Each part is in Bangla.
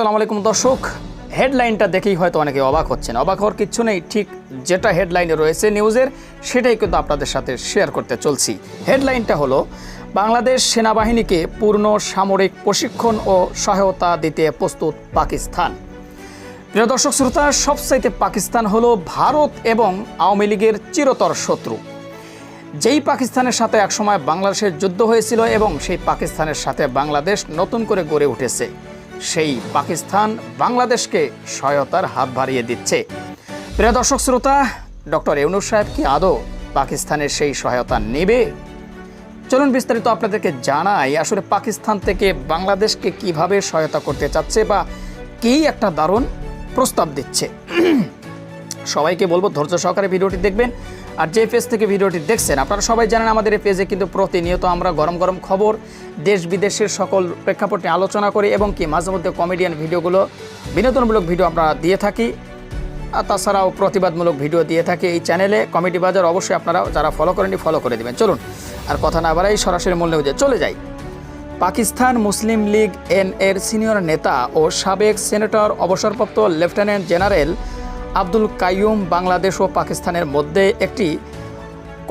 আসসালামু আলাইকুম দর্শক। হেডলাইনটা দেখেই হয়তো অনেকে অবাক হচ্ছেন। অবাক হওয়ার কিচ্ছু নেই, ঠিক যেটা হেডলাইনে রয়েছে নিউজের, সেটাই কিন্তু আপনাদের সাথে শেয়ার করতে চলছি। হেডলাইনটা হলো, বাংলাদেশ সেনাবাহিনীকে পূর্ণ সামরিক প্রশিক্ষণ ও সহায়তা দিতে প্রস্তুত পাকিস্তান। প্রিয় দর্শক, শ্রোতা, সবচাইতে পাকিস্তান হলো ভারত এবং আওয়ামী লীগের চিরতর শত্রু। যেই পাকিস্তানের সাথে একসময় বাংলাদেশের যুদ্ধ হয়েছিল এবং সেই পাকিস্তানের সাথে বাংলাদেশ নতুন করে গড়ে উঠেছে। সেই পাকিস্তান বাংলাদেশকে সহায়তার হাত বাড়িয়ে দিচ্ছে। প্রিয় দর্শক শ্রোতা, ডক্টর ইউনুস সাহেব কি আদৌ পাকিস্তানের সেই সহায়তা নেবে? চলুন বিস্তারিত আপনাদেরকে জানাই, আসলে পাকিস্তান থেকে বাংলাদেশকে কীভাবে সহায়তা করতে চাচ্ছে বা কী একটা দারুণ প্রস্তাব দিচ্ছে। সবাইকে বলব ধৈর্য সহকারে ভিডিওটি দেখবেন। আর যে পেজ থেকে ভিডিওটি দেখছেন, আপনারা সবাই জানেন আমাদের এই পেজে কিন্তু প্রতিনিয়ত আমরা গরম গরম খবর, দেশ বিদেশের সকল প্রেক্ষাপট নিয়ে আলোচনা করি এবং কি মাঝে মধ্যে কমেডিয়ান ভিডিওগুলো, বিনোদনমূলক ভিডিও আমরা দিয়ে থাকি। আর তাছাড়াও প্রতিবাদমূলক ভিডিও দিয়ে থাকি এই চ্যানেলে কমেডি বাজার অবশ্যই আপনারা যারা ফলো করেননি ফলো করে দেবেন। চলুন, আর কথা না বাড়াই সরাসরি মূল নিউজে চলে যাই। পাকিস্তান মুসলিম লীগ এন এর সিনিয়র নেতা ও সাবেক সেনেটর অবসরপ্রাপ্ত লেফটেন্যান্ট জেনারেল আব্দুল কাইয়ুম বাংলাদেশ ও পাকিস্তানের মধ্যে একটি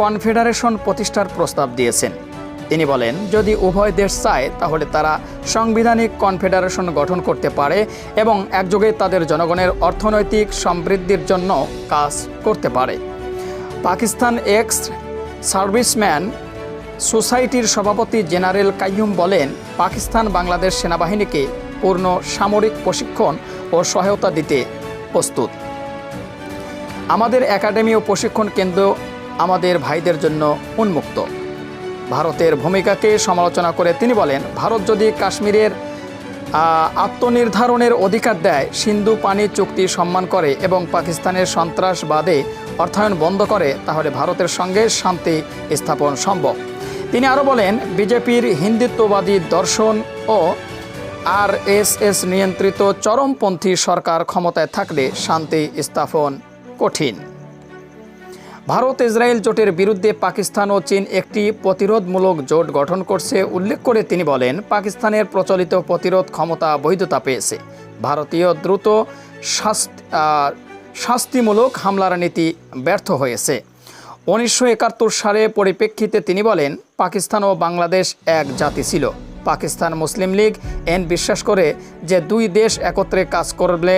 কনফেডারেশন প্রতিষ্ঠার প্রস্তাব দিয়েছেন। তিনি বলেন, যদি উভয় দেশ চায়, তাহলে তারা সাংবিধানিক কনফেডারেশন গঠন করতে পারে এবং একযোগে তাদের জনগণের অর্থনৈতিক সমৃদ্ধির জন্য কাজ করতে পারে। পাকিস্তান এক্স সার্ভিসম্যান সোসাইটির সভাপতি জেনারেল কাইয়ুম বলেন, পাকিস্তান বাংলাদেশ সেনাবাহিনীকে পূর্ণ সামরিক প্রশিক্ষণ ও সহায়তা দিতে প্রস্তুত। আমাদের একাডেমি ও প্রশিক্ষণ কেন্দ্র আমাদের ভাইদের জন্য উন্মুক্ত। ভারতের ভূমিকাকে সমালোচনা করে তিনি বলেন, ভারত যদি কাশ্মীরের আত্মনির্ধারণের অধিকার দেয়, সিন্ধু পানি চুক্তি সম্মান করে এবং পাকিস্তানের সন্ত্রাসবাদে অর্থায়ন বন্ধ করে, তাহলে ভারতের সঙ্গে শান্তি স্থাপন সম্ভব। তিনি আরও বলেন, বিজেপির হিন্দুত্ববাদী দর্শন ও আর এস এস নিয়ন্ত্রিত চরমপন্থী সরকার ক্ষমতায় থাকলে শান্তি স্থাপন কঠিন। ভারত, ইসরায়েল জোটের বিরুদ্ধে পাকিস্তান ও চীন একটি প্রতিরোধমূলক জোট গঠন করছে, উল্লেখ করে তিনি বলেন, পাকিস্তানের প্রচলিত প্রতিরোধ ক্ষমতা বৈধতা পেয়েছে। ভারতীয় দ্রুত শাস্তিমূলক হামলার নীতি ব্যর্থ হয়েছে। উনিশশো একাত্তর সালে পরিপ্রেক্ষিতে তিনি বলেন, পাকিস্তান ও বাংলাদেশ এক জাতি ছিল। পাকিস্তান মুসলিম লীগ, এন বিশ্বাস করে যে দুই দেশ একত্রে কাজ করলে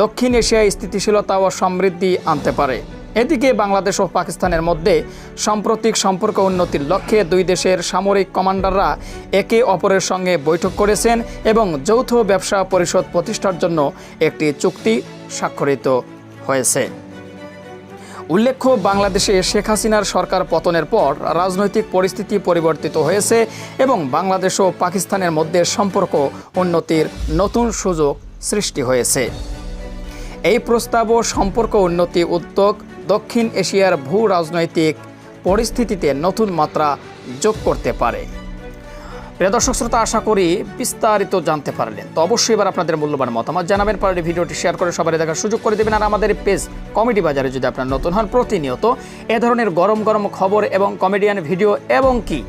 দক্ষিণ এশিয়ায় স্থিতিশীলতা ও সমৃদ্ধি আনতে পারে। এদিকে বাংলাদেশ ও পাকিস্তানের মধ্যে সাম্প্রতিক সম্পর্ক উন্নতির লক্ষ্যে দুই দেশের সামরিক কমান্ডাররা একে অপরের সঙ্গে বৈঠক করেছেন এবং যৌথ ব্যবসা পরিষদ প্রতিষ্ঠার জন্য একটি চুক্তি স্বাক্ষরিত হয়েছে। উল্লেখ্য, বাংলাদেশে শেখ হাসিনার সরকার পতনের পর রাজনৈতিক পরিস্থিতি পরিবর্তিত হয়েছে এবং বাংলাদেশ ও পাকিস্তানের মধ্যে সম্পর্ক উন্নতির নতুন সুযোগ সৃষ্টি হয়েছে। এই প্রস্তাব ও সম্পর্ক উন্নতি উদ্যোগ দক্ষিণ এশিয়ার ভূ রাজনৈতিক পরিস্থিতিতে নতুন মাত্রা যোগ করতে পারে। প্রিয় দর্শক শ্রোতা, আশা করি বিস্তারিত জানতে পারলেন। তো অবশ্যই এবার আপনাদের মূল্যবান মতামত জানাবেন পারলে ভিডিওটি শেয়ার করে সবাই দেখার সুযোগ করে দেবেন। আর আমাদের পেজ কমেডি বাজারে যদি আপনার নতুন হন, প্রতিনিয়ত এ ধরনের গরম গরম খবর এবং কমেডিয়ান ভিডিও এবং কি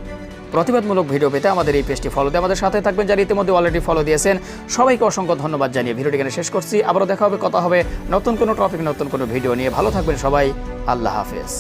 প্রতিবাদমূলক ভিডিও পেতে আমাদের এই পেজটি ফলো দিয়ে আমাদের সাথে থাকবেন যারা ইতিমধ্যে অলরেডি ফলো দিয়েছেন। সবাইকে অসংখ্য ধন্যবাদ জানিয়ে ভিডিওটি এখানে শেষ করছি। আবারও দেখা হবে, কথা হবে নতুন কোনো টপিক নতুন কোনো ভিডিও নিয়ে। ভালো থাকবেন সবাই। আল্লাহ হাফেজ।